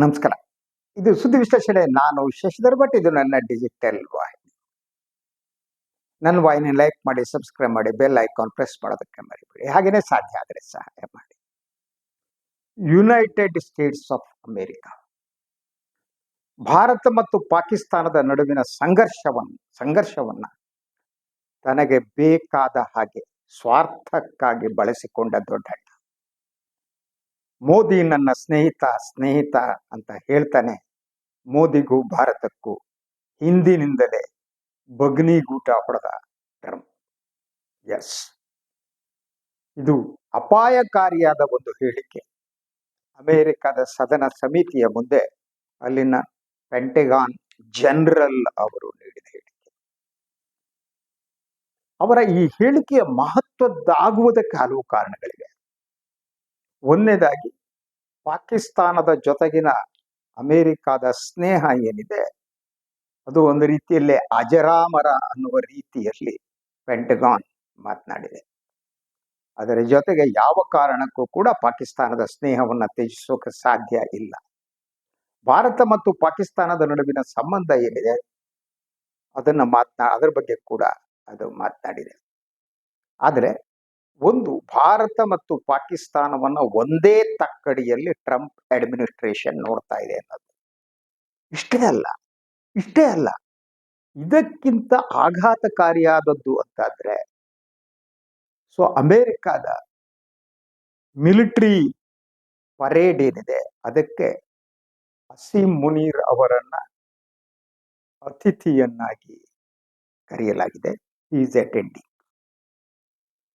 ನಮಸ್ಕಾರ. ಇದು ಸುದ್ದಿ ವಿಶ್ಲೇಷಣೆ. ನಾನು ಶಶಿಧರ್ ಭಟ್ ಇದು ನನ್ನ ಡಿಜಿಟಲ್ ವಾಹಿನಿ. ನನ್ನ ವಾಹಿನಿ ಲೈಕ್ ಮಾಡಿ ಸಬ್ಸ್ಕ್ರೈಬ್ ಮಾಡಿ ಬೆಲ್ ಐಕಾನ್ ಪ್ರೆಸ್ ಮಾಡೋದಕ್ಕೆ ಮರಿಬೇಡಿ. ಹಾಗೇನೆ ಸಾಧ್ಯ ಆದರೆ ಸಹಾಯ ಮಾಡಿ. United States of America Bharat ಮತ್ತು ಪಾಕಿಸ್ತಾನದ ನಡುವಿನ ಸಂಘರ್ಷವನ್ನು ಸಂಘರ್ಷವನ್ನ ತನಗೆ ಬೇಕಾದ ಹಾಗೆ ಸ್ವಾರ್ಥಕ್ಕಾಗಿ ಬಳಸಿಕೊಂಡ ದೊಡ್ಡಣ್ಣ ಮೋದಿ ನನ್ನ ಸ್ನೇಹಿತ ಸ್ನೇಹಿತ ಅಂತ ಹೇಳ್ತಾನೆ. ಮೋದಿಗೂ ಭಾರತಕ್ಕೂ ಹಿಂದಿನಿಂದಲೇ ಬಗ್ನಿಗೂಟ ಹೊಡೆದ ಟ್ರಂಪ್ ಎಸ್. ಇದು ಅಪಾಯಕಾರಿಯಾದ ಒಂದು ಹೇಳಿಕೆ. ಅಮೆರಿಕದ ಸದನ ಸಮಿತಿಯ ಮುಂದೆ ಅಲ್ಲಿನ ಪೆಂಟೆಗಾನ್ ಜನರಲ್ ಅವರು ನೀಡಿದ ಹೇಳಿಕೆ. ಅವರ ಈ ಹೇಳಿಕೆಯ ಮಹತ್ವದ್ದಾಗುವುದಕ್ಕೆ ಹಲವು ಕಾರಣಗಳಿವೆ. ಒಂದನೇದಾಗಿ ಪಾಕಿಸ್ತಾನದ ಜೊತೆಗಿನ ಅಮೇರಿಕಾದ ಸ್ನೇಹ ಏನಿದೆ, ಅದು ಒಂದು ರೀತಿಯಲ್ಲಿ ಅಜರಾಮರ ಅನ್ನುವ ರೀತಿಯಲ್ಲಿ ಪೆಂಟಗಾನ್ ಮಾತನಾಡಿದೆ. ಅದರ ಜೊತೆಗೆ ಯಾವ ಕಾರಣಕ್ಕೂ ಕೂಡ ಪಾಕಿಸ್ತಾನದ ಸ್ನೇಹವನ್ನು ತ್ಯಜಿಸೋಕೆ ಸಾಧ್ಯ ಇಲ್ಲ. ಭಾರತ ಮತ್ತು ಪಾಕಿಸ್ತಾನದ ನಡುವಿನ ಸಂಬಂಧ ಏನಿದೆ, ಅದನ್ನ ಮಾತನಾ, ಅದರ ಬಗ್ಗೆ ಕೂಡ ಅದು ಮಾತನಾಡಿದೆ. ಆದರೆ ಒಂದು ಭಾರತ ಮತ್ತು ಪಾಕಿಸ್ತಾನವನ್ನ ಒಂದೇ ತಕ್ಕಡಿಯಲ್ಲಿ ಟ್ರಂಪ್ ಅಡ್ಮಿನಿಸ್ಟ್ರೇಷನ್ ನೋಡ್ತಾ ಇದೆ ಅನ್ನೋದು. ಇಷ್ಟೇ ಅಲ್ಲ ಇಷ್ಟೇ ಅಲ್ಲ. ಇದಕ್ಕಿಂತ ಆಘಾತಕಾರಿಯಾದದ್ದು ಅಂತಾದ್ರೆ, ಸೊ ಅಮೇರಿಕಾದ ಮಿಲಿಟರಿ ಪರೇಡ್ ಏನಿದೆ, ಅದಕ್ಕೆ ಅಸೀಂ ಮುನೀರ್ ಅವರನ್ನ ಅತಿಥಿಯನ್ನಾಗಿ ಕರೆಯಲಾಗಿದೆ ಈಸ್ ಅಟೆಂಡಿಂಗ್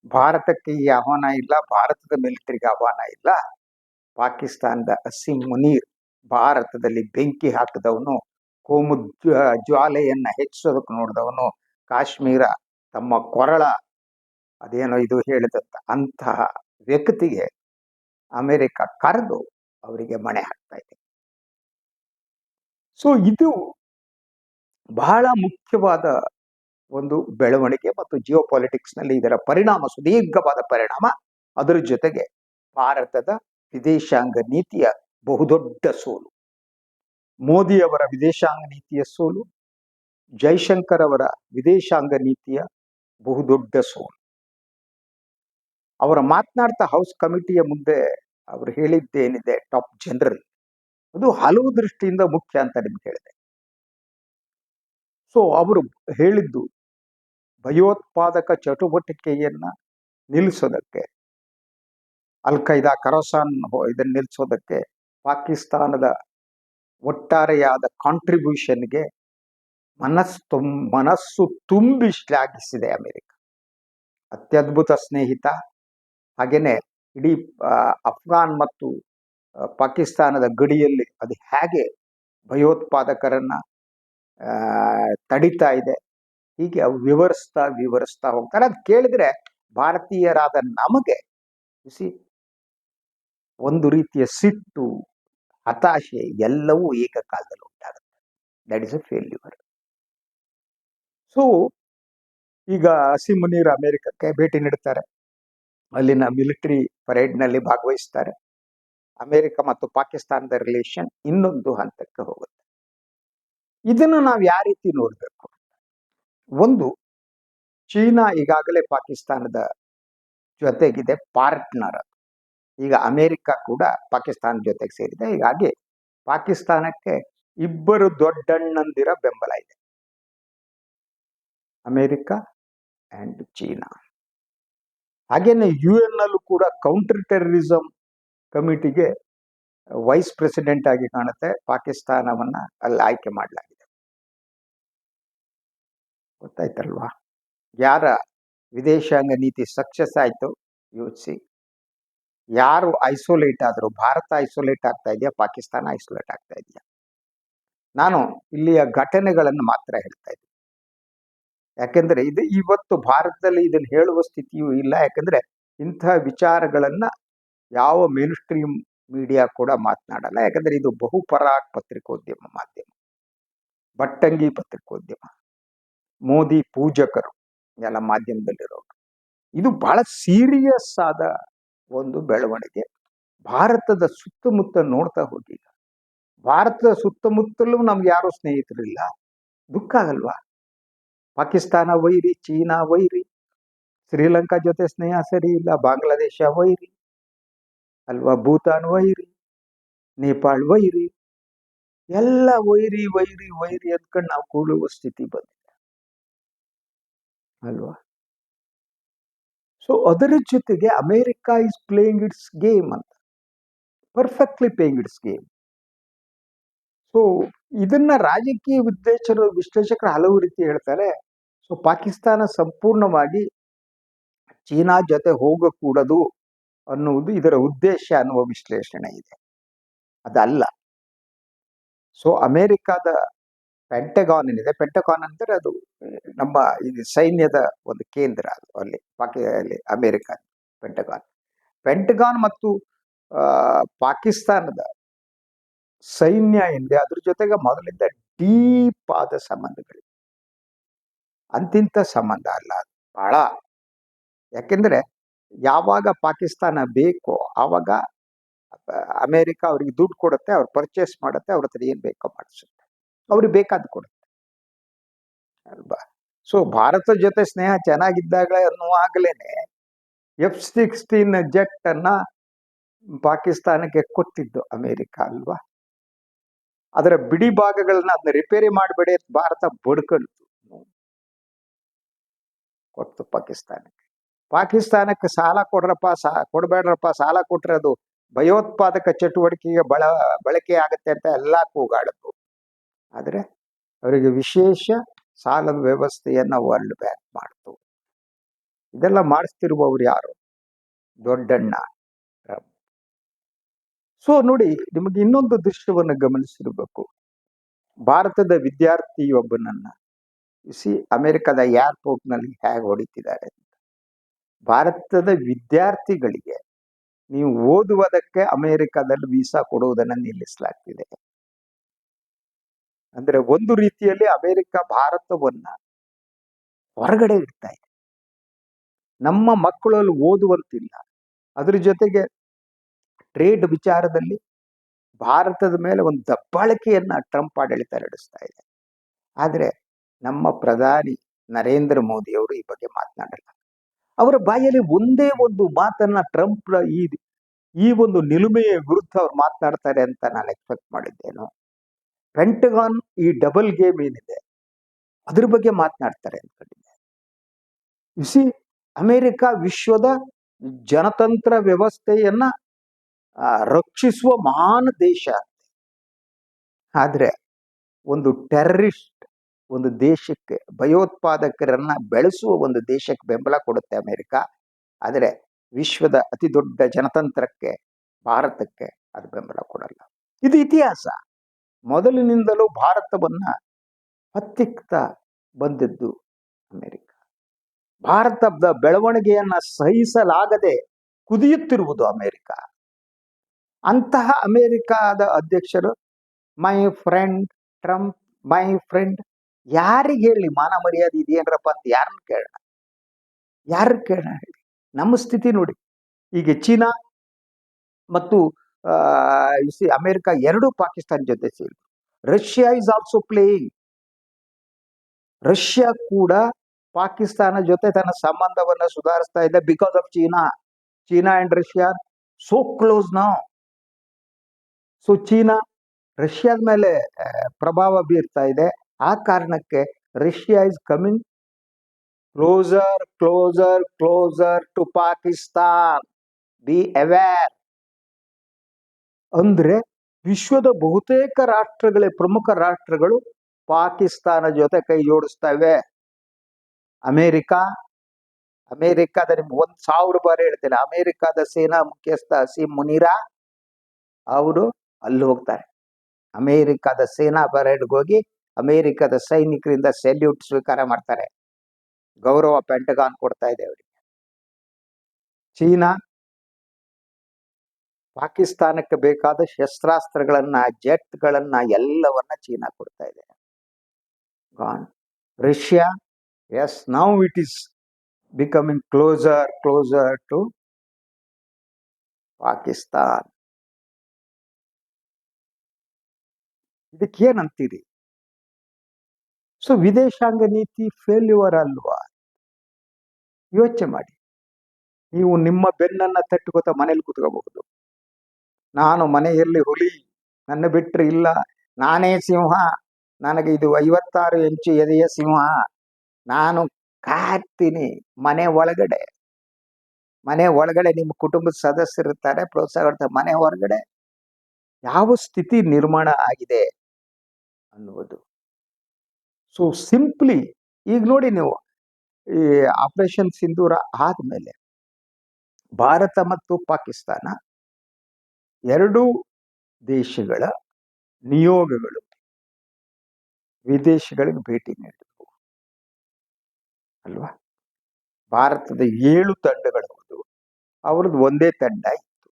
ಭಾರತಕ್ಕೆ ಈ ಆಹ್ವಾನ ಇಲ್ಲ, ಭಾರತದ ಮಿಲಿಟರಿಗೆ ಆಹ್ವಾನ ಇಲ್ಲ. ಪಾಕಿಸ್ತಾನದ ಅಸೀಂ ಮುನೀರ್ ಭಾರತದಲ್ಲಿ ಬೆಂಕಿ ಹಾಕಿದವನು, ಕೋಮು ಜ್ವಾಲೆಯನ್ನು ಹೆಚ್ಚಿಸೋದಕ್ಕೆ ನೋಡಿದವನು, ಕಾಶ್ಮೀರ ತಮ್ಮ ಕೊರಳ ಅದೇನೋ ಇದು ಹೇಳಿದಂತ ಅಂತಹ ವ್ಯಕ್ತಿಗೆ ಅಮೆರಿಕ ಕರೆದು ಅವರಿಗೆ ಮಣೆ ಹಾಕ್ತಾ ಇದೆ. ಸೊ ಇದು ಬಹಳ ಮುಖ್ಯವಾದ ಒಂದು ಬೆಳವಣಿಗೆ ಮತ್ತು ಜಿಯೋ ಪಾಲಿಟಿಕ್ಸ್ನಲ್ಲಿ ಇದರ ಪರಿಣಾಮ, ಸುದೀರ್ಘವಾದ ಪರಿಣಾಮ, ಅದರ ಜೊತೆಗೆ ಭಾರತದ ವಿದೇಶಾಂಗ ನೀತಿಯ ಬಹುದೊಡ್ಡ ಸೋಲು. ಮೋದಿಯವರ ವಿದೇಶಾಂಗ ನೀತಿಯ ಸೋಲು, ಜೈಶಂಕರ್ ಅವರ ವಿದೇಶಾಂಗ ನೀತಿಯ ಬಹುದೊಡ್ಡ ಸೋಲು. ಅವರ ಮಾತನಾಡ್ತಾ ಹೌಸ್ ಕಮಿಟಿಯ ಮುಂದೆ ಅವರು ಹೇಳಿದ್ದೇನಿದೆ, ಟಾಪ್ ಜನರಲ್. ಅದು ಹಲವು ದೃಷ್ಟಿಯಿಂದ ಮುಖ್ಯ ಅಂತ ನಿಮ್ಗೆ ಹೇಳಿದೆ. ಸೊ ಅವರು ಹೇಳಿದ್ದು ಭಯೋತ್ಪಾದಕ ಚಟುವಟಿಕೆಯನ್ನ ನಿಲ್ಲಿಸೋದಕ್ಕೆ ಅಲ್ ಖೈದಾ ಕರೋಸಾನ್ ಇದನ್ನ ನಿಲ್ಲಿಸೋದಕ್ಕೆ ಪಾಕಿಸ್ತಾನದ ಒಟ್ಟಾರೆಯಾದ ಕಾಂಟ್ರಿಬ್ಯೂಷನ್ಗೆ ಮನಸ್ಸು ತುಂ ಮನಸ್ಸು ತುಂಬಿ ಶ್ಲಾಘಿಸಿದೆ ಅಮೆರಿಕ. ಅತ್ಯದ್ಭುತ ಸ್ನೇಹಿತ, ಹಾಗೇನೆ ಇಡೀ ಅಫ್ಘಾನ್ ಮತ್ತು ಪಾಕಿಸ್ತಾನದ ಗಡಿಯಲ್ಲಿ ಅದು ಹೇಗೆ ಭಯೋತ್ಪಾದಕರನ್ನ ತಡಿತಾ ಇದೆ ಹೀಗೆ ವಿವರಿಸ್ತಾ ವಿವರಿಸ್ತಾ ಹೋಗ್ತಾರೆ. ಅದು ಕೇಳಿದ್ರೆ ಭಾರತೀಯರಾದ ನಮಗೆ ಸಿ ಒಂದು ರೀತಿಯ ಸಿಟ್ಟು, ಹತಾಶೆ ಎಲ್ಲವೂ ಏಕಕಾಲದಲ್ಲಿ ಉಂಟಾಗುತ್ತೆ. That is a failure so ಈಗ ಸಿಮುನೀರ್ ಅಮೆರಿಕಕ್ಕೆ ಭೇಟಿ ನೀಡುತ್ತಾರೆ ಅಲ್ಲಿನ ಮಿಲಿಟರಿ ಪರೇಡ್ನಲ್ಲಿ ಭಾಗವಹಿಸ್ತಾರೆ. ಅಮೆರಿಕ ಮತ್ತು ಪಾಕಿಸ್ತಾನದ ರಿಲೇಷನ್ ಇನ್ನೊಂದು ಹಂತಕ್ಕೆ ಹೋಗುತ್ತೆ. ಇದನ್ನು ನಾವು ಯಾವ ರೀತಿ ನೋಡಬೇಕು? ಒಂದು ಚೀನಾ ಈಗಾಗಲೇ ಪಾಕಿಸ್ತಾನದ ಜೊತೆಗಿದೆ, ಪಾರ್ಟ್ನರ್. ಈಗ ಅಮೆರಿಕ ಕೂಡ ಪಾಕಿಸ್ತಾನ ಜೊತೆಗೆ ಸೇರಿದೆ. ಹೀಗಾಗಿ ಪಾಕಿಸ್ತಾನಕ್ಕೆ ಇಬ್ಬರು ದೊಡ್ಡಣ್ಣಂದಿರ ಬೆಂಬಲ ಇದೆ. America and China. ಹಾಗೇನೆ ಯು ಎನ್ ಅಲ್ಲೂ ಕೂಡ ಕೌಂಟರ್ ಟೆರರಿಸಂ ಕಮಿಟಿಗೆ ವೈಸ್ ಪ್ರೆಸಿಡೆಂಟ್ ಆಗಿ ಕಾಣುತ್ತೆ. ಪಾಕಿಸ್ತಾನವನ್ನ ಅಲ್ಲಿ ಆಯ್ಕೆ ಮಾಡಲಾಗಿದೆ. ಗೊತ್ತಾಯ್ತಲ್ವಾ? ಯಾರ ವಿದೇಶಾಂಗ ನೀತಿ ಸಕ್ಸಸ್ ಆಯಿತು? ಯೋಚಿಸಿ. ಯಾರು ಐಸೋಲೇಟ್ ಆದ್ರು, ಭಾರತ ಐಸೋಲೇಟ್ ಆಗ್ತಾ ಇದೆಯಾ? ಪಾಕಿಸ್ತಾನ ಐಸೋಲೇಟ್ ಆಗ್ತಾ ಇದೆಯಾ? ನಾನು ಇಲ್ಲಿಯ ಘಟನೆಗಳನ್ನು ಮಾತ್ರ ಹೇಳ್ತಾ ಇದ್ದೀನಿ ಯಾಕೆಂದ್ರೆ ಇದು ಇವತ್ತು ಭಾರತದಲ್ಲಿ ಇದನ್ನು ಹೇಳುವ ಸ್ಥಿತಿಯೂ ಇಲ್ಲ. ಯಾಕಂದ್ರೆ ಇಂಥ ವಿಚಾರಗಳನ್ನು ಯಾವ ಮೇನ್ ಸ್ಟ್ರೀಮ್ ಮೀಡಿಯಾ ಕೂಡ ಮಾತನಾಡಲ್ಲ. ಯಾಕಂದ್ರೆ ಇದು ಬಹುಪರಾಕ್ ಪತ್ರಿಕೋದ್ಯಮ ಮಾಧ್ಯಮ. ಬಟ್ಟಂಗಿ ಪತ್ರಿಕೋದ್ಯಮ. ಮೋದಿ ಪೂಜಕರು ಎಲ್ಲ ಮಾಧ್ಯಮದಲ್ಲಿರೋರು. ಇದು ಬಹಳ ಸೀರಿಯಸ್ ಆದ ಒಂದು ಬೆಳವಣಿಗೆ. ಭಾರತದ ಸುತ್ತಮುತ್ತ ನೋಡ್ತಾ ಹೋಗಿ ಭಾರತದ ಸುತ್ತಮುತ್ತಲೂ ನಮ್ಗೆ ಯಾರು ಸ್ನೇಹಿತರಿಲ್ಲ. ದುಃಖ ಆಗಲ್ವಾ ಪಾಕಿಸ್ತಾನ ವೈರಿ, ಚೀನಾ ವೈರಿ, ಶ್ರೀಲಂಕಾ ಜೊತೆ ಸ್ನೇಹ ಸರಿ ಇಲ್ಲ, ಬಾಂಗ್ಲಾದೇಶ ವೈರಿ, ಅಲ್ವಾ ಭೂತಾನ್ ವೈರಿ, ನೇಪಾಳ್ ವೈರಿ, ಎಲ್ಲ ವೈರಿ ವೈರಿ ವೈರಿ ಅಂದ್ಕೊಂಡು ನಾವು ಕೂಡುವ ಸ್ಥಿತಿ ಬಂದಿದೆ. ಅಲ್ವಾ? ಸೊ ಅದರ ಜೊತೆಗೆ America is playing its game ಅಂತ. Perfectly playing its game so ಇದನ್ನ ರಾಜಕೀಯ ವಿದ್ವೇಷರು ವಿಶ್ಲೇಷಕರು ಹಲವು ರೀತಿ ಹೇಳ್ತಾರೆ. ಸೊ ಪಾಕಿಸ್ತಾನ ಸಂಪೂರ್ಣವಾಗಿ ಚೀನಾ ಜೊತೆ ಹೋಗಕೂಡದು ಅನ್ನುವುದು ಇದರ ಉದ್ದೇಶ ಅನ್ನುವ ವಿಶ್ಲೇಷಣೆ ಇದೆ. ಅದಲ್ಲ. ಸೊ ಅಮೆರಿಕದ ಪೆಂಟಗಾನ್ ಏನಿದೆ? ಪೆಂಟಗಾನ್ ಅಂದರೆ ಅದು, ನಮ್ಮ ಇದು ಸೈನ್ಯದ ಒಂದು ಕೇಂದ್ರ ಅದು ಅಲ್ಲಿ, ಪಾಕಿ ಅಲ್ಲಿ ಅಮೆರಿಕ ಪೆಂಟಗಾನ್ ಪೆಂಟಗಾನ್ ಮತ್ತು ಪಾಕಿಸ್ತಾನದ ಸೈನ್ಯ ಏನಿದೆ? ಅದ್ರ ಜೊತೆಗೆ ಮೊದಲಿಂದ ಡೀಪ್ ಆದ ಸಂಬಂಧಗಳು ಅಂತಿಂತ ಸಂಬಂಧ ಅಲ್ಲ ಅದು. ಬಹಳ. ಯಾಕೆಂದ್ರೆ ಯಾವಾಗ ಪಾಕಿಸ್ತಾನ ಬೇಕೋ ಆವಾಗ ಅಮೇರಿಕ ಅವ್ರಿಗೆ ದುಡ್ಡು ಕೊಡುತ್ತೆ, ಅವ್ರು ಪರ್ಚೇಸ್ ಮಾಡುತ್ತೆ, ಅವ್ರ ಹತ್ರ ಏನು ಬೇಕೋ ಮಾಡಿಸುತ್ತೆ ಅವ್ರಿಗೆ ಬೇಕಾದ ಕೊಡುತ್ತೆ. ಅಲ್ವಾ? ಸೊ ಭಾರತ ಜೊತೆ ಸ್ನೇಹ ಚೆನ್ನಾಗಿದ್ದಾಗಲೇ ಅನ್ನುವಾಗಲೇನೆ ಎಫ್ ಸಿಕ್ಸ್ಟೀನ್ ಜೆಟ್ ಅನ್ನ ಪಾಕಿಸ್ತಾನಕ್ಕೆ ಕೊಟ್ಟಿದ್ದು ಅಮೇರಿಕ, ಅಲ್ವಾ? ಅದರ ಬಿಡಿ ಭಾಗಗಳನ್ನ ಅದನ್ನ ರಿಪೇರಿ ಮಾಡಬೇಡಿ ಭಾರತ ಬಡ್ಕಳ್ತು ಕೊಟ್ಟು ಪಾಕಿಸ್ತಾನಕ್ಕೆ. ಪಾಕಿಸ್ತಾನಕ್ಕೆ ಸಾಲ ಕೊಡ್ರಪ್ಪ, ಸಾ, ಕೊಡಬೇಡ್ರಪ್ಪ, ಸಾಲ ಕೊಟ್ರೆ ಅದು ಭಯೋತ್ಪಾದಕ ಚಟುವಟಿಕೆಗೆ ಬಳ ಬಳಕೆ ಆಗುತ್ತೆ ಅಂತ ಎಲ್ಲಾ ಕೂಗಾಡದ್ದು ಆದರೆ ಅವರಿಗೆ ವಿಶೇಷ ಸಾಲದ ವ್ಯವಸ್ಥೆಯನ್ನು ವರ್ಲ್ಡ್ ಬ್ಯಾಂಕ್ ಮಾಡ್ತು. ಇದೆಲ್ಲ ಮಾಡಿಸ್ತಿರುವವರು ಯಾರು? ದೊಡ್ಡಣ್ಣ ಸೊ ನೋಡಿ, ನಿಮಗೆ ಇನ್ನೊಂದು ದೃಶ್ಯವನ್ನು ಗಮನಿಸಿರಬೇಕು. ಭಾರತದ ವಿದ್ಯಾರ್ಥಿಯೊಬ್ಬನನ್ನ ಸಿ, ಅಮೆರಿಕದ ಏರ್ಪೋರ್ಟ್ನಲ್ಲಿ ಹೇಗೆ ಹೊಡಿತಿದ್ದಾರೆ ಅಂತ. ಭಾರತದ ವಿದ್ಯಾರ್ಥಿಗಳಿಗೆ ನೀವು ಓದುವುದಕ್ಕೆ ಅಮೆರಿಕದಲ್ಲಿ ವೀಸಾ ಕೊಡುವುದನ್ನು ನಿಲ್ಲಿಸಲಾಗ್ತಿದೆ. ಅಂದ್ರೆ ಒಂದು ರೀತಿಯಲ್ಲಿ ಅಮೇರಿಕ ಭಾರತವನ್ನ ಹೊರಗಡೆ ಇಡ್ತಾ ಇದೆ. ನಮ್ಮ ಮಕ್ಕಳಲ್ಲಿ ಓದುವಂತಿಲ್ಲ. ಅದ್ರ ಜೊತೆಗೆ ಟ್ರೇಡ್ ವಿಚಾರದಲ್ಲಿ ಭಾರತದ ಮೇಲೆ ಒಂದು ದಬ್ಬಾಳಿಕೆಯನ್ನ ಟ್ರಂಪ್ ಆಡಳಿತ ನಡೆಸ್ತಾ ಇದೆ. ಆದರೆ ನಮ್ಮ ಪ್ರಧಾನಿ ನರೇಂದ್ರ ಮೋದಿ ಅವರು ಈ ಬಗ್ಗೆ ಮಾತನಾಡಲ್ಲ. ಅವರ ಬಾಯಲ್ಲಿ ಒಂದೇ ಒಂದು ಮಾತನ್ನ ಟ್ರಂಪ್ ಈ ಈ ಒಂದು ನಿಲುಮೆಯ ವಿರುದ್ಧ ಅವ್ರು ಮಾತನಾಡ್ತಾರೆ ಅಂತ ನಾನು ಎಕ್ಸ್ಪೆಕ್ಟ್ ಮಾಡಿದ್ದೇನು. ಪೆಂಟಗಾನ್ ಈ ಡಬಲ್ ಗೇಮ್ ಏನಿದೆ, ಅದ್ರ ಬಗ್ಗೆ ಮಾತನಾಡ್ತಾರೆ ಅನ್ಕೊಂಡಿದ್ದೆ ಸಿ ಅಮೆರಿಕ ವಿಶ್ವದ ಜನತಂತ್ರ ವ್ಯವಸ್ಥೆಯನ್ನ ರಕ್ಷಿಸುವ ಮಹಾನ್ ದೇಶ ಆದ್ರೆ, ಒಂದು ಟೆರರಿಸ್ಟ್ ಒಂದು ದೇಶಕ್ಕೆ, ಭಯೋತ್ಪಾದಕರನ್ನ ಬೆಳೆಸುವ ಒಂದು ದೇಶಕ್ಕೆ ಬೆಂಬಲ ಕೊಡುತ್ತೆ ಅಮೆರಿಕ. ಆದರೆ, ವಿಶ್ವದ ಅತಿ ದೊಡ್ಡ ಜನತಂತ್ರಕ್ಕೆ, ಭಾರತಕ್ಕೆ ಅದು ಬೆಂಬಲ ಕೊಡಲ್ಲ. ಇದು ಇತಿಹಾಸ. ಮೊದಲಿನಿಂದಲೂ ಭಾರತವನ್ನ ಹತ್ತಿಕ್ತಾ ಬಂದಿದ್ದು ಅಮೆರಿಕ. ಭಾರತದ ಬೆಳವಣಿಗೆಯನ್ನ ಸಹಿಸಲಾಗದೆ ಕುದಿಯುತ್ತಿರುವುದು ಅಮೆರಿಕ. ಅಂತಹ ಅಮೆರಿಕಾದ ಅಧ್ಯಕ್ಷರು my friend Trump, my friend ಯಾರಿಗೆ ಹೇಳಿ ಮಾನ ಮರ್ಯಾದೆ ಇದೆಯೇನ್ರಪ್ಪ ಅಂತ ಯಾರನ್ನ ಕೇಳೋಣ? ಯಾರ ಕೇಳೋಣ ಹೇಳಿ? ನಮ್ಮ ಸ್ಥಿತಿ ನೋಡಿ. ಈಗ ಚೀನಾ ಮತ್ತು ಅಮೆರಿಕ ಎರಡು ಪಾಕಿಸ್ತಾನ ಜೊತೆ ಸೇರಿ Russia is also playing Russia ಕೂಡ ಪಾಕಿಸ್ತಾನ ಜೊತೆ ತನ್ನ ಸಂಬಂಧವನ್ನ ಸುಧಾರಿಸ್ತಾ ಇದೆ because of China China and Russia so close ನಾ ಸೊ ಚೀನಾ ರಷ್ಯಾದ ಮೇಲೆ ಪ್ರಭಾವ ಬೀರ್ತಾ ಇದೆ. ಆ ಕಾರಣಕ್ಕೆ Russia is coming closer closer closer to Pakistan be aware ಅಂದ್ರೆ ವಿಶ್ವದ ಬಹುತೇಕ ರಾಷ್ಟ್ರಗಳೇ ಪ್ರಮುಖ ರಾಷ್ಟ್ರಗಳು ಪಾಕಿಸ್ತಾನ ಜೊತೆ ಕೈ ಜೋಡಿಸ್ತವೆ. ಅಮೇರಿಕ, ಅಮೇರಿಕಾದ ನಿಮ್ಗೆ ಒಂದ್ ಸಾವಿರ ಬಾರಿ ಹೇಳ್ತೇನೆ, ಅಮೇರಿಕಾದ ಸೇನಾ ಮುಖ್ಯಸ್ಥ ಸಿ ಮುನಿರಾ ಅವರು ಅಲ್ಲಿ ಹೋಗ್ತಾರೆ. ಅಮೇರಿಕಾದ ಸೇನಾ ಪರೇಡ್ಗೆ ಹೋಗಿ ಅಮೇರಿಕಾದ ಸೈನಿಕರಿಂದ ಸೆಲ್ಯೂಟ್ ಸ್ವೀಕಾರ ಮಾಡ್ತಾರೆ. ಗೌರವ ಪೆಂಟಗಾನ್ ಕೊಡ್ತಾ ಇದೆ ಅವರಿಗೆ. ಚೀನಾ ಪಾಕಿಸ್ತಾನಕ್ಕೆ ಬೇಕಾದ ಶಸ್ತ್ರಾಸ್ತ್ರಗಳನ್ನ, ಜೆಟ್ಗಳನ್ನ ಎಲ್ಲವನ್ನ ಚೀನಾ ಕೊಡ್ತಾ ಇದೆ. Russia as now it is becoming closer closer to Pakistan ಇದಕ್ಕೇನಂತೀರಿ? So, ವಿದೇಶಾಂಗ ನೀತಿ ಫೇಲ್ಯೂರ್ ಅಲ್ವಾ? ಯೋಚನೆ ಮಾಡಿ. ನೀವು ನಿಮ್ಮ ಬೆನ್ನನ್ನ ತಟ್ಟುಕೊತ ಮನೇಲಿ ಕೂತ್ಕೋಬಹುದು. ನಾನು ಮನೆಯಲ್ಲಿ ಹುಲಿ, ನನ್ನ ಬಿಟ್ಟರೆ ಇಲ್ಲ. ನಾನೇ ಸಿಂಹ, ನನಗೆ ಇದು ಐವತ್ತಾರು ಇಂಚು ಎದೆಯ ಸಿಂಹ. ನಾನು ಕಾಯ್ತೀನಿ ಮನೆ ಒಳಗಡೆ. ಮನೆ ಒಳಗಡೆ ನಿಮ್ಮ ಕುಟುಂಬದ ಸದಸ್ಯರಿರ್ತಾರೆ ಪ್ರೋತ್ಸಾಹ ಕೊಡ್ತಾರೆ. ಮನೆ ಹೊರಗಡೆ ಯಾವ ಸ್ಥಿತಿ ನಿರ್ಮಾಣ ಆಗಿದೆ ಅನ್ನುವುದು. ಸೊ ಸಿಂಪ್ಲಿ ಈಗ ನೋಡಿ ನೀವು ಈ ಆಪರೇಷನ್ ಸಿಂಧೂರ ಆದ್ಮೇಲೆ ಭಾರತ ಮತ್ತು ಪಾಕಿಸ್ತಾನ ಎರಡೂ ದೇಶಗಳ ನಿಯೋಗಗಳು ವಿದೇಶಗಳಿಗೆ ಭೇಟಿ ನೀಡಿದವು. ಅಲ್ವಾ? ಭಾರತದ ಏಳು ತಂಡಗಳು ಅವ್ರದ್ದು ಒಂದೇ ತಂಡ ಇತ್ತು.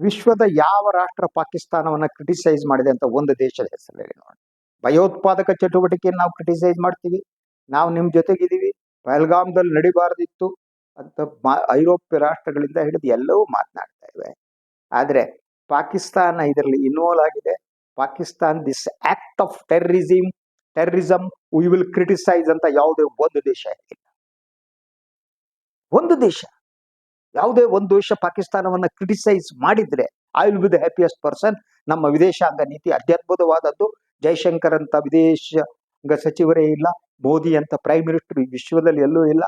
ವಿಶ್ವದ ಯಾವ ರಾಷ್ಟ್ರ ಪಾಕಿಸ್ತಾನವನ್ನ ಕ್ರಿಟಿಸೈಸ್ ಮಾಡಿದೆ ಅಂತ ಒಂದು ದೇಶದ ಹೆಸರು ಹೇಳಿ ನೋಡಿ. ಭಯೋತ್ಪಾದಕ ಚಟುವಟಿಕೆಯನ್ನು ನಾವು ಕ್ರಿಟಿಸೈಸ್ ಮಾಡ್ತೀವಿ. ನಾವು ನಿಮ್ಮ ಜೊತೆಗಿದ್ದೀವಿ. ಪಹಲ್ಗಾಮ್ದಲ್ಲಿ ನಡಿಬಾರ್ದಿತ್ತು ಅಂತ ಮಾ- ಐರೋಪ್ಯ ರಾಷ್ಟ್ರಗಳಿಂದ ಹಿಡಿದು ಎಲ್ಲವೂ ಮಾತನಾಡ್ತಾ ಇವೆ. ಆದರೆ ಪಾಕಿಸ್ತಾನ ಇದರಲ್ಲಿ ಇನ್ವಾಲ್ವ್ ಆಗಿದೆ. Pakistan this act of terrorism terrorism we will criticise ಅಂತ ಯಾವುದೇ ಒಂದು ದೇಶ ಇಲ್ಲ ಒಂದು ದೇಶ. ಯಾವುದೇ ಒಂದು ದೇಶ ಪಾಕಿಸ್ತಾನವನ್ನ ಕ್ರಿಟಿಸೈಸ್ ಮಾಡಿದ್ರೆ I will be the happiest person ನಮ್ಮ ವಿದೇಶಾಂಗ ನೀತಿ ಅತ್ಯದ್ಭುತವಾದದ್ದು. ಜೈಶಂಕರ್ ಅಂತ ವಿದೇಶಾಂಗ ಸಚಿವರೇ ಇಲ್ಲ. ಮೋದಿ ಅಂತ ಪ್ರೈಮ್ ಮಿನಿಸ್ಟರ್ ವಿಶ್ವದಲ್ಲಿ ಎಲ್ಲೂ ಇಲ್ಲ.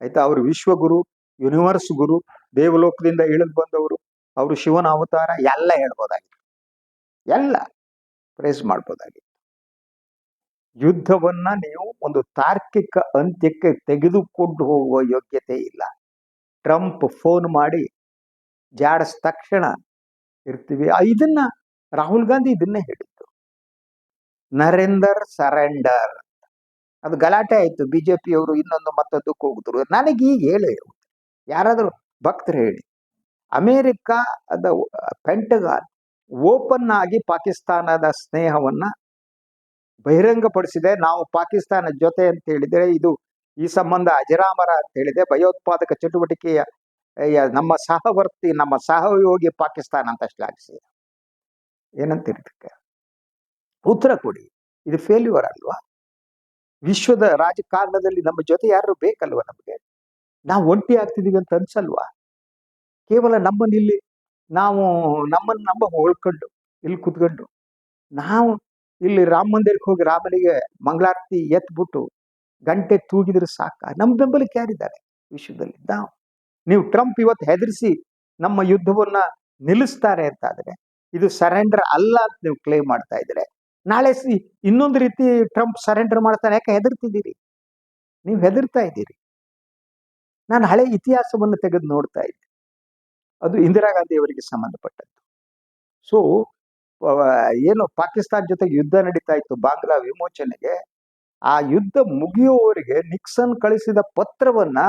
ಆಯ್ತಾ? ಅವರು ವಿಶ್ವಗುರು ಯೂನಿವರ್ಸ್ ಗುರು, ದೇವಲೋಕದಿಂದ ಇಳಿದು ಬಂದವರು. ಅವರು ಶಿವನ ಅವತಾರ ಎಲ್ಲ ಹೇಳ್ಬೋದಾಗಿತ್ತು. ಎಲ್ಲ ಪ್ರೇಸ್ ಮಾಡ್ಬೋದಾಗಿತ್ತು. ಯುದ್ಧವನ್ನ ನೀವು ಒಂದು ತಾರ್ಕಿಕ ಅಂತ್ಯಕ್ಕೆ ತೆಗೆದುಕೊಂಡು ಹೋಗುವ ಯೋಗ್ಯತೆ ಇಲ್ಲ. ಟ್ರಂಪ್ ಫೋನ್ ಮಾಡಿ ಜಾಡಿಸ್ ತಕ್ಷಣ ಇರ್ತೀವಿ. ಇದನ್ನ ರಾಹುಲ್ ಗಾಂಧಿ ಇದನ್ನೇ ಹೇಳಿದ್ದು. ನರೇಂದರ್ ಸರೆಂಡರ್ ಅದು ಗಲಾಟೆ ಆಯ್ತು. ಬಿಜೆಪಿಯವರು ಇನ್ನೊಂದು ಮತ್ತೊಂದಕ್ಕೆ ಹೋಗಿದ್ರು ನನಗೆ ಈಗ ಹೇಳಿ ಯಾರಾದರೂ ಭಕ್ತರು ಹೇಳಿ. ಅಮೇರಿಕಾದ ಪೆಂಟಗಾನ್ ಓಪನ್ ಆಗಿ ಪಾಕಿಸ್ತಾನದ ಸ್ನೇಹವನ್ನ ಬಹಿರಂಗಪಡಿಸಿದೆ. ನಾವು ಪಾಕಿಸ್ತಾನ ಜೊತೆ ಅಂತ ಹೇಳಿದ್ರೆ ಇದು ಈ ಸಂಬಂಧ ಅಜರಾಮರ ಅಂತ ಹೇಳಿದೆ. ಭಯೋತ್ಪಾದಕ ಚಟುವಟಿಕೆಯ ನಮ್ಮ ಸಹವರ್ತಿ, ನಮ್ಮ ಸಹಯೋಗಿ ಪಾಕಿಸ್ತಾನ ಅಂತ ಶ್ಲಾಘಿಸಿದೆ ಏನಂತ ಉತ್ತರ ಕೊಡಿ. ಇದು ಫೇಲ್ಯೂರ್ ಅಲ್ವಾ? ವಿಶ್ವದ ರಾಜಕಾರಣದಲ್ಲಿ ನಮ್ಮ ಜೊತೆ ಯಾರು ಬೇಕಲ್ವಾ ನಮಗೆ? ನಾವು ಒಂಟಿ ಆಗ್ತಿದೀವಿ ಅಂತ ಅನ್ಸಲ್ವಾ? ಕೇವಲ ನಮ್ಮನ್ನು ಇಲ್ಲಿ ನಾವು ನಮ್ಮನ್ನು ನಮ್ಮ ಹೊಳ್ಕೊಂಡು ಇಲ್ಲಿ ಕುತ್ಕೊಂಡು, ನಾವು ಇಲ್ಲಿ ರಾಮ ಮಂದಿರಕ್ಕೆ ಹೋಗಿ ರಾಮನಿಗೆ ಮಂಗಳಾರತಿ ಎತ್ಬಿಟ್ಟು ಗಂಟೆ ತೂಗಿದ್ರೆ ಸಾಕ. ನಮ್ಮ ಬೆಂಬಲಕ್ಕೆ ಯಾರಿದ್ದಾರೆ? ವಿಶ್ವದಲ್ಲಿ ನಾವು. ನೀವು ಟ್ರಂಪ್ ಇವತ್ತು ಹೆದರಿಸಿ ನಮ್ಮ ಯುದ್ಧವನ್ನ ನಿಲ್ಲಿಸ್ತಾರೆ ಅಂತಾದ್ರೆ, ಇದು ಸರೆಂಡರ್ ಅಲ್ಲ ಅಂತ ನೀವು ಕ್ಲೇಮ್ ಮಾಡ್ತಾ ಇದ್ರೆ, ನಾಳೆ ಇನ್ನೊಂದು ರೀತಿ ಟ್ರಂಪ್ ಸರೆಂಡರ್ ಮಾಡ್ತಾನೆ. ಯಾಕೆ ಹೆದರ್ತಿದ್ದೀರಿ? ನೀವು ಹೆದರ್ತಾ ಇದ್ದೀರಿ. ನಾನು ಹಳೆ ಇತಿಹಾಸವನ್ನು ತೆಗೆದು ನೋಡ್ತಾ ಇದ್ದೆ. ಅದು ಇಂದಿರಾ ಗಾಂಧಿ ಅವರಿಗೆ ಸಂಬಂಧಪಟ್ಟದ್ದು ಸೊ ಏನು ಪಾಕಿಸ್ತಾನ ಜೊತೆಗೆ ಯುದ್ಧ ನಡೀತಾ ಇತ್ತು, ಬಾಂಗ್ಲಾ ವಿಮೋಚನೆಗೆ, ಆ ಯುದ್ಧ ಮುಗಿಯುವವರಿಗೆ ನಿಕ್ಸನ್ ಕಳಿಸಿದ ಪತ್ರವನ್ನ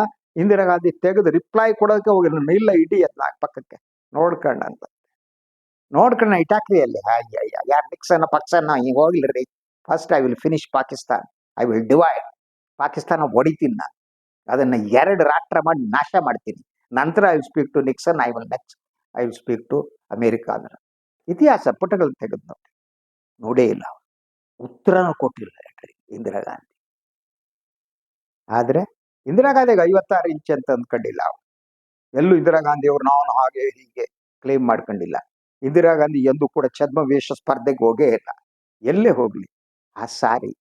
ಇಂದಿರಾ ಗಾಂಧಿ ತೆಗೆದು ರಿಪ್ಲೈ ಕೊಡೋಕೆ ಹೋಗಿ ಇಲ್ಲ ಇಡೀ ಅದ್ನ ಪಕ್ಕಕ್ಕೆ. ನೋಡ್ಕಂಡ ಅಂತ. ನೋಡ್ಕೊಂಡ ಇಟಾಕ್ರಿ ಅಲ್ಲಿ ಯಾರು ನಿಕ್ಸನ್ ಪಕ್ಷನ ಈಗ ಹೋಗ್ಲಿರಿ first I will finish Pakistan. I will divide Pakistan ಹೊಡಿತೀನಿ ನಾನು. ಅದನ್ನ ಎರಡು ರಾಷ್ಟ್ರ ಮಾಡಿ ನಾಶ ಮಾಡ್ತೀನಿ. ನಂತರ I will speak to Nixon I will next I will speak to America ಅಂದ್ರೆ ಇತಿಹಾಸ, ಪುಟಗಳು ತೆಗೆದು ನೋಡಿ. ನೋಡೇ ಇಲ್ಲ. ಉತ್ತರನೂ ಕೊಟ್ಟಿಲ್ಲ ಇಂದಿರಾ ಗಾಂಧಿ. ಆದ್ರೆ ಇಂದಿರಾ ಗಾಂಧಿಗೆ ಐವತ್ತಾರು ಇಂಚ್ ಅಂತ ಅಂದ್ಕೊಂಡಿಲ್ಲ ಅವರು. ಎಲ್ಲೂ ಇಂದಿರಾ ಗಾಂಧಿ ಅವ್ರು ಹಾಗೆ ಹೀಗೆ ಕ್ಲೇಮ್ ಮಾಡ್ಕೊಂಡಿಲ್ಲ. ಇಂದಿರಾ ಗಾಂಧಿ ಎಂದೂ ಕೂಡ ಛದ್ಮವೇಷ ಸ್ಪರ್ಧೆಗೆ ಹೋಗೇ ಇಲ್ಲ. ಎಲ್ಲೇ ಹೋಗ್ಲಿ. ಆ ಸಾರಿ,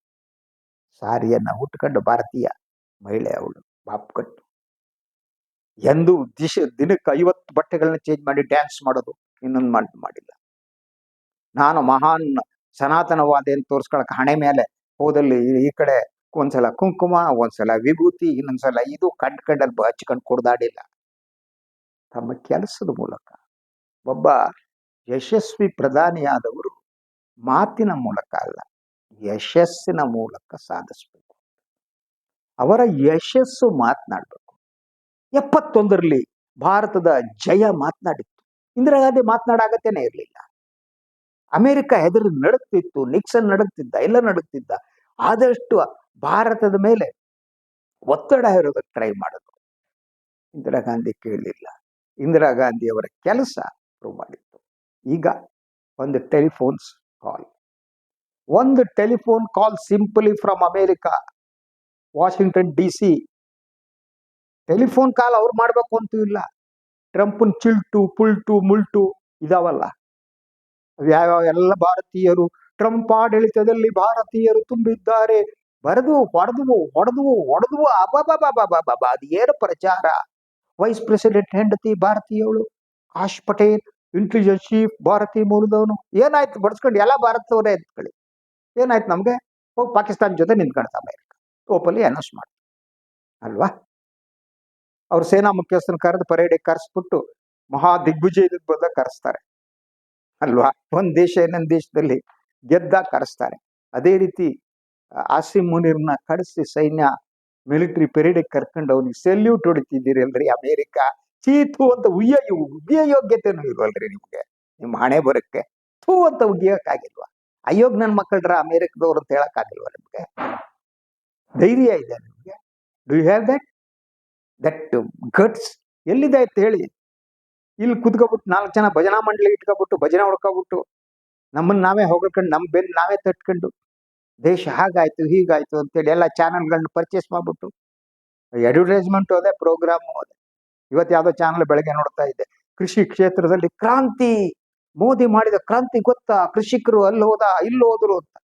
ಸಾರಿಯನ್ನ ಉಟ್ಕೊಂಡು ಭಾರತೀಯ ಮಹಿಳೆ ಅವಳು ಬಾಪ್ಕಟ್ಟು ಎಂದು ದಿಶ, ದಿನಕ್ಕೆ ಐವತ್ತು ಬಟ್ಟೆಗಳನ್ನ ಚೇಂಜ್ ಮಾಡಿ ಡ್ಯಾನ್ಸ್ ಮಾಡೋದು ಇನ್ನೊಂದು ಮಾಡಿ ಮಾಡಿಲ್ಲ. ನಾನು ಮಹಾನ್ ಸನಾತನವಾದ ಏನು ತೋರಿಸ್ಕೊಳಕ್ ಹಣೆ ಮೇಲೆ ಹೋದಲ್ಲಿ ಈ- ಈ ಕಡೆ ಒಂದ್ಸಲ ಕುಂಕುಮ, ಒಂದ್ಸಲ ವಿಭೂತಿ, ಇನ್ನೊಂದ್ಸಲ ಇದು ಕಂಡ್ ಕಂಡಲ್ಲಿ ಹಚ್ಕೊಂಡು ಕುಡ್ದಾಡಿಲ್ಲ. ತಮ್ಮ ಕೆಲಸದ ಮೂಲಕ ಒಬ್ಬ ಯಶಸ್ವಿ ಪ್ರಧಾನಿಯಾದವರು ಮಾತಿನ ಮೂಲಕ ಅಲ್ಲ, ಯಶಸ್ಸಿನ ಮೂಲಕ ಸಾಧಿಸ್ಬೇಕು. ಅವರ ಯಶಸ್ಸು ಮಾತನಾಡಬೇಕು. ಎಪ್ಪತ್ತೊಂದರಲ್ಲಿ ಭಾರತದ ಜಯ ಮಾತನಾಡಿತ್ತು. ಇಂದಿರಾ ಗಾಂಧಿ ಮಾತನಾಡಾಗತ್ತೇನೆ ಇರಲಿಲ್ಲ. ಅಮೆರಿಕ ಹೆದರು ನಡುಕ್ತಿತ್ತು ನಿಕ್ಸನ್ ನಡುಕ್ತಿದ್ದ ಎಲ್ಲ ನಡುಕ್ತಿದ್ದ ಆದಷ್ಟು ಭಾರತದ ಮೇಲೆ ಒತ್ತಡ ಹೇರೋದಕ್ಕೆ ಟ್ರೈ ಮಾಡೋದು ಇಂದಿರಾ ಗಾಂಧಿ ಕೇಳಲಿಲ್ಲ. ಇಂದಿರಾ ಗಾಂಧಿಯವರ ಕೆಲಸ ಪ್ರೂವ್ ಮಾಡಿತ್ತು. ಈಗ ಒಂದು ಟೆಲಿಫೋನ್ಸ್ ಕಾಲ್ ಒಂದು telephone call simply from America Washington D C telephone call ಅವ್ರು ಮಾಡಬೇಕು ಅಂತೂ ಇಲ್ಲ. ಟ್ರಂಪ್ನ ಚಿಲ್ಟು, ಪುಲ್ಟು, ಮುಲ್ಟು ಇದಾವಲ್ಲ. ಯಾವ್ಯಾವ ಎಲ್ಲ ಭಾರತೀಯರು, ಟ್ರಂಪ್ ಆಡಳಿತದಲ್ಲಿ ಭಾರತೀಯರು ತುಂಬಿದ್ದಾರೆ. ಬರೆದು ಹೊಡೆದು ಹೊಡೆದು ಹೊಡೆದು ಅಬಾಬಾಬಾಬಾಬಾಬಾ ಅದು ಏನು ಪ್ರಚಾರ? ವೈಸ್ ಪ್ರೆಸಿಡೆಂಟ್ ಹೆಂಡತಿ ಭಾರತೀಯವಳು, ಆಶ್ ಪಟೇಲ್ ಇಂಟೆಲಿಜೆನ್ಸ್ ಚೀಫ್ ಭಾರತೀಯ ಮೂಲದವನು. ಏನಾಯ್ತು? ಬಡ್ಸ್ಕೊಂಡು ಎಲ್ಲ ಭಾರತದವರೇ ಎತ್ಕೊಳ್ಳಿ ಏನಾಯ್ತು ನಮಗೆ? ಹೋಗಿ ಪಾಕಿಸ್ತಾನ ಜೊತೆ ನಿಂತ್ಕೊಳ್ತಾ ಅಮೇರಿಕ. ಓಪಲ್ಲಿ ಅನೌನ್ಸ್ ಮಾಡಿ ಅಲ್ವಾ? ಅವ್ರು ಸೇನಾ ಮುಖ್ಯಸ್ಥನ ಕರೆದು ಪರೇಡಿಗೆ ಕರೆಸ್ಬಿಟ್ಟು ಮಹಾ ದಿಗ್ವಿಜಯದ ಬಂದ ಕರೆಸ್ತಾರೆ. ಅಲ್ವಾ? ಒಂದ್ ದೇಶ ಇನ್ನೊಂದು ದೇಶದಲ್ಲಿ ಗೆದ್ದಾಗ ಕರೆಸ್ತಾರೆ. ಅದೇ ರೀತಿ ಆಸಿ ಮುನಿರ್ನ ಕರೆಸಿ ಸೈನ್ಯ ಮಿಲಿಟರಿ ಪೆರೇಡಿಗೆ ಕರ್ಕೊಂಡು ಅವನಿಗೆ ಸೆಲ್ಯೂಟ್ ಹೊಡಿತಿದ್ದೀರಿ ಅಲ್ರಿ ಅಮೇರಿಕ. ಚೀತು ಅಂತ ಉಯ್ಯ ಉಗಿಯ ಯೋಗ್ಯತೆನೂ ಇಲ್ವಲ್ರಿ ನಿಮ್ಗೆ. ನಿಮ್ಮ ಹಣೆ ಬರಕ್ಕೆ. ಥೂ ಅಂತ ಉಗಿಯಕ್ಕಾಗಿಲ್ವಾ ಅಯೋಗ್ ನನ್ನ ಮಕ್ಕಳ್ರ ಅಮೇರಿಕದವ್ರು ಅಂತ ಹೇಳಕ್ಕಾಗಿಲ್ವಾ ನಿಮ್ಗೆ? ಧೈರ್ಯ ಇದೆ ನಿಮ್ಗೆ? Do you have that that guts ಎಲ್ಲಿದೆ ಅಂತ ಹೇಳಿ? ಇಲ್ಲಿ ಕುತ್ಕೊಬಿಟ್ಟು ನಾಲ್ಕು ಜನ ಭಜನಾ ಮಂಡಳಿ ಇಟ್ಕೊಬಿಟ್ಟು, ಭಜನೆ ಹೊಡ್ಕೊಬಿಟ್ಟು, ನಮ್ಮನ್ನ ನಾವೇ ಹೊಗಳ್ಕೊಂಡು ನಮ್ಮ ಬೆನ್ನು ನಾವೇ ತಟ್ಕೊಂಡು, ದೇಶ ಹಾಗಾಯ್ತು, ಹೀಗಾಯ್ತು ಅಂತೇಳಿ ಎಲ್ಲ ಚಾನಲ್ಗಳನ್ನ ಪರ್ಚೇಸ್ ಮಾಡ್ಬಿಟ್ಟು ಅಡ್ವರ್ಟೈಸ್ಮೆಂಟ್ ಹೋದೆ ಪ್ರೋಗ್ರಾಮ್ ಹೋದೆ. ಇವತ್ತು ಯಾವುದೋ ಚಾನಲ್ ಬೆಳಗ್ಗೆ ನೋಡ್ತಾ ಇದ್ದೆ. ಕೃಷಿ ಕ್ಷೇತ್ರದಲ್ಲಿ ಕ್ರಾಂತಿ, ಮೋದಿ ಮಾಡಿದ ಕ್ರಾಂತಿ ಗೊತ್ತಾ? ಕೃಷಿಕರು ಅಲ್ಲಿ ಹೋದ, ಇಲ್ಲಿ ಹೋದ್ರು ಅಂತ.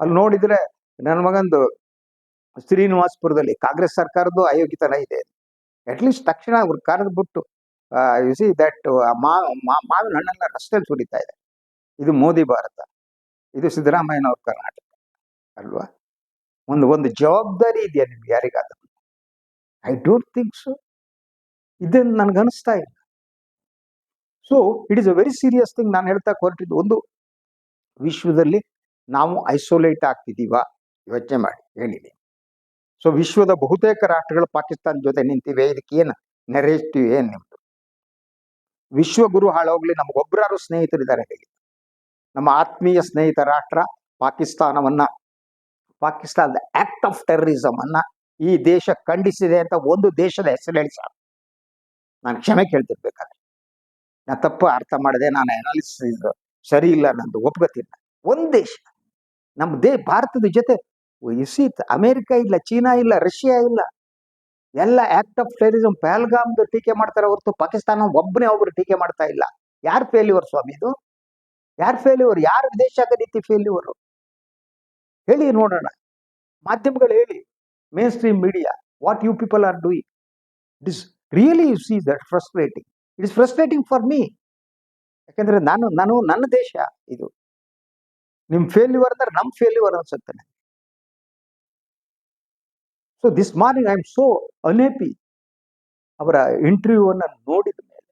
ಅಲ್ಲಿ ನೋಡಿದ್ರೆ ನನ್ನ ಮಗಂದು ಶ್ರೀನಿವಾಸ್ಪುರದಲ್ಲಿ ಕಾಂಗ್ರೆಸ್ ಸರ್ಕಾರದ್ದು ಅಯೋಗ್ಯತನ ಇದೆ. ಅಟ್ಲೀಸ್ಟ್ ತಕ್ಷಣ ಅವ್ರು ಕರೆದ್ಬಿಟ್ಟು ಯು ಸಿ ದಟ್ ಮಾವಿನ ಹಣ್ಣನ್ನ ರಸ್ತೆಯಲ್ಲಿ ಸುರಿತಾ ಇದೆ. ಇದು ಮೋದಿ ಭಾರತ, ಇದು ಸಿದ್ದರಾಮಯ್ಯನವ್ರ ಕರ್ನಾಟಕ, ಅಲ್ವಾ? ಒಂದು ಒಂದು ಜವಾಬ್ದಾರಿ ಇದೆಯಾ ನಿಮ್ಗೆ ಯಾರಿಗಾದ್ರೂ? ಐ ಡೋಂಟ್ ಥಿಂಕ್ ಸೊ ಇದನ್ನು ನನಗೆ ಅನಿಸ್ತಾ ಇಲ್ಲ. So it is a very serious thing ನಾನು ಹೇಳ್ತಾ ಹೊರಟಿದ್ದು ಒಂದು, ವಿಶ್ವದಲ್ಲಿ ನಾವು ಐಸೋಲೇಟ್ ಆಗ್ತಿದ್ದೀವ ಯೋಚನೆ ಮಾಡಿ ಹೇಳಿದೆ ಸೊ ವಿಶ್ವದ ಬಹುತೇಕ ರಾಷ್ಟ್ರಗಳು ಪಾಕಿಸ್ತಾನ ಜೊತೆ ನಿಂತಿವೆ. ಇದಕ್ಕೆ ಏನು ನೆರೆಯುತ್ತೀವಿ ಏನ್ ನಿಮ್ದು? ವಿಶ್ವಗುರು ಹಾಳೋಗ್ಲಿ ನಮಗೊಬ್ಬರಾರು ಸ್ನೇಹಿತರಿದ್ದಾರೆ ಹೇಳಿ ನಮ್ಮ ಆತ್ಮೀಯ ಸ್ನೇಹಿತ ರಾಷ್ಟ್ರ ಪಾಕಿಸ್ತಾನವನ್ನ, ಪಾಕಿಸ್ತಾನದ ಆಕ್ಟ್ ಆಫ್ ಟೆರರಿಸಮ್ ಅನ್ನ ಈ ದೇಶ ಖಂಡಿಸಿದೆ ಅಂತ ಒಂದು ದೇಶದ ಹೆಸರು ಹೇಳಿ ನಾನು ಕ್ಷಮೆ ಕೇಳ್ತಿರ್ಬೇಕಾದ್ರೆ. ನಾ ತಪ್ಪು ಅರ್ಥ ಮಾಡಿದೆ ನಾನು ಅನಾಲಿಸಿಸ್ ಸರಿ ಇಲ್ಲ ನಂದು ಒಪ್ಕೋತೀನಿ. ಒಂದು ದೇಶ, ನಮ್ಮ ದೇ, ಭಾರತದ ಜೊತೆ ಇಸಿ ಅಮೆರಿಕ ಇಲ್ಲ ಚೀನಾ ಇಲ್ಲ ರಷ್ಯಾ ಇಲ್ಲ. ಎಲ್ಲ ಆಕ್ಟ್ ಆಫ್ ಟೆರರಿಸಮ್ ಪಹಲ್ಗಾಮ್ದು ಟೀಕೆ ಮಾಡ್ತಾರೆ ಹೊರತು ಪಾಕಿಸ್ತಾನ ಒಬ್ಬನೇ ಒಬ್ರು ಟೀಕೆ ಮಾಡ್ತಾ ಇಲ್ಲ. ಯಾರು ಫೇಲ್ಯೂರ್ ಸ್ವಾಮಿ ಇದು? ಯಾರು ಫೇಲ್ಯೂರ್ ಯಾರು ವಿದೇಶ ನೀತಿ ಫೇಲ್ಯೂರು ಹೇಳಿ ನೋಡೋಣ. ಮಾಧ್ಯಮಗಳು ಹೇಳಿ mainstream media what you people are doing it is really you see that frustrating it is frustrating for me ಯಾಕಂದ್ರೆ ನಾನು ನಾನು, ನನ್ನ ದೇಶ ಇದು. ನಿಮ್ ಫೇಲ್ಯೂರ್ ಅಂದ್ರೆ ನಮ್ ಫೇಲ್ಯೂರ್ ಅನ್ಸುತ್ತೆ. So this morning I am so unhappy ಅವರ ಇಂಟರ್ವ್ಯೂವನ್ನು ನೋಡಿದ ಮೇಲೆ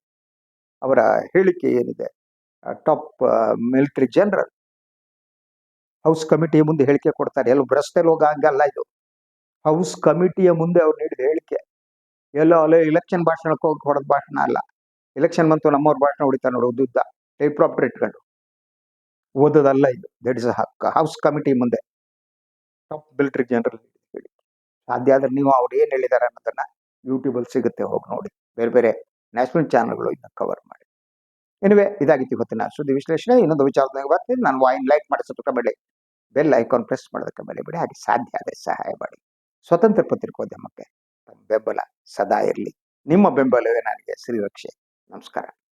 ಅವರ ಹೇಳಿಕೆ ಏನಿದೆ? ಟಾಪ್ ಮಿಲಿಟರಿ ಜನರಲ್ ಹೌಸ್ ಕಮಿಟಿಯ ಮುಂದೆ ಹೇಳಿಕೆ ಕೊಡ್ತಾರೆ. ಎಲ್ಲ ರಸ್ತೆಲಿ ಹೋಗ ಹಂಗಲ್ಲ ಇದು. ಹೌಸ್ ಕಮಿಟಿಯ ಮುಂದೆ ಅವ್ರು ನೀಡಿದ ಹೇಳಿಕೆ. ಎಲ್ಲೋ ಅಲ್ಲೇ ಇಲೆಕ್ಷನ್ ಭಾಷಣಕ್ಕೆ ಹೋಗಿ ಹೊಡೆದ ಭಾಷಣ ಅಲ್ಲ. ಇಲೆಕ್ಷನ್ ಬಂತು ನಮ್ಮವ್ರ ಭಾಷಣ ಹೊಡಿತಾರೆ ನೋಡು ಉದ್ದುದ್ದ. ಟೈಪ್ ಪ್ರಾಪರ್ ಇಟ್ಕೊಂಡು. ಓದೋದಲ್ಲ ಇದು. ದಟ್ ಇಸ್ ಹೌಸ್ ಕಮಿಟಿ ಮುಂದೆ. ಟಾಪ್ ಮಿಲಿಟರಿ ಜನರಲ್ ಸಾಧ್ಯ ಆದ್ರೆ ನೀವು ಅವ್ರು ಏನು ಹೇಳಿದ್ದಾರೆ ಅನ್ನೋದನ್ನ ಯೂಟ್ಯೂಬಲ್ಲಿ ಸಿಗುತ್ತೆ, ಹೋಗಿ ನೋಡಿ. ಬೇರೆ ಬೇರೆ ನ್ಯಾಷನಲ್ ಚಾನಲ್ಗಳು ಇದನ್ನ ಕವರ್ ಮಾಡಿ. ಎನಿವೆ ಇದಾಗಿತ್ತು ಇವತ್ತಿನ ಸುದ್ದಿ ವಿಶ್ಲೇಷಣೆ. ಇನ್ನೊಂದು ವಿಚಾರದಾಗ ಬರ್ತೀನಿ. ನಾನು ವಾಯಿನ್ ಲೈಕ್ ಮಾಡಿಸೋದಕ್ಕೆ ಮೇಲೆ ಬೆಲ್ ಐಕಾನ್ ಪ್ರೆಸ್ ಮಾಡೋದಕ್ಕೆ ಮೇಲೆ ಬಿಡಿ. ಹಾಗೆ ಸಾಧ್ಯ ಆದರೆ ಸಹಾಯ ಮಾಡಿ. ಸ್ವತಂತ್ರ ಪತ್ರಿಕೋದ್ಯಮಕ್ಕೆ ತಮ್ಮ ಬೆಂಬಲ ಸದಾ ಇರಲಿ. ನಿಮ್ಮ ಬೆಂಬಲವೇ ನನಗೆ. ಶ್ರೀರಕ್ಷೆ. ನಮಸ್ಕಾರ.